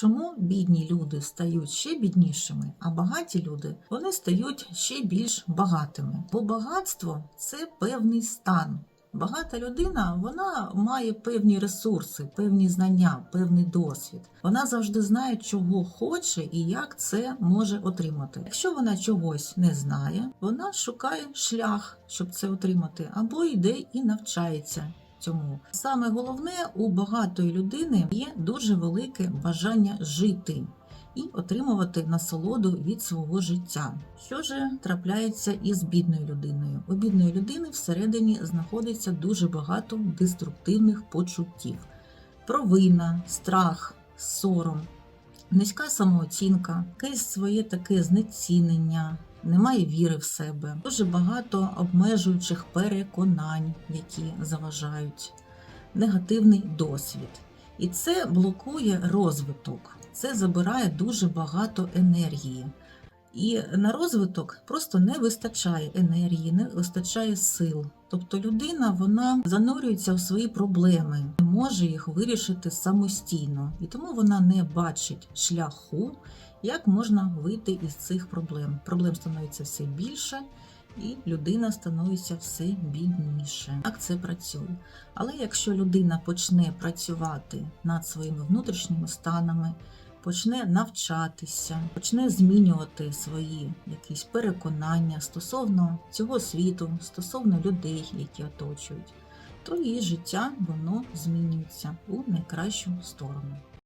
Чому бідні люди стають ще біднішими, а багаті люди вони стають ще більш багатими? Бо багатство це певний стан. Багата людина вона має певні ресурси, певні знання, певний досвід. Вона завжди знає, чого хоче і як це може отримати. Якщо вона чогось не знає, вона шукає шлях, щоб це отримати, або йде і навчається цьому. Саме головне у багатої людини є дуже велике бажання жити і отримувати насолоду від свого життя. Що ж трапляється із бідною людиною? У бідної людини всередині знаходиться дуже багато деструктивних почуттів: провина, страх, сором, низька самооцінка, якесь своє таке знецінення. Немає віри в себе, дуже багато обмежуючих переконань, які заважають, негативний досвід. І це блокує розвиток, це забирає дуже багато енергії. І на розвиток просто не вистачає енергії, не вистачає сил. Тобто людина вона занурюється в свої проблеми, не може їх вирішити самостійно, і тому вона не бачить шляху, як можна вийти із цих проблем. Проблем становиться все більше, і людина становиться все бідніше. Так це працює. Але якщо людина почне працювати над своїми внутрішніми станами, почне навчатися, почне змінювати свої якісь переконання стосовно цього світу, стосовно людей, які оточують, то її життя воно змінюється у найкращу сторону.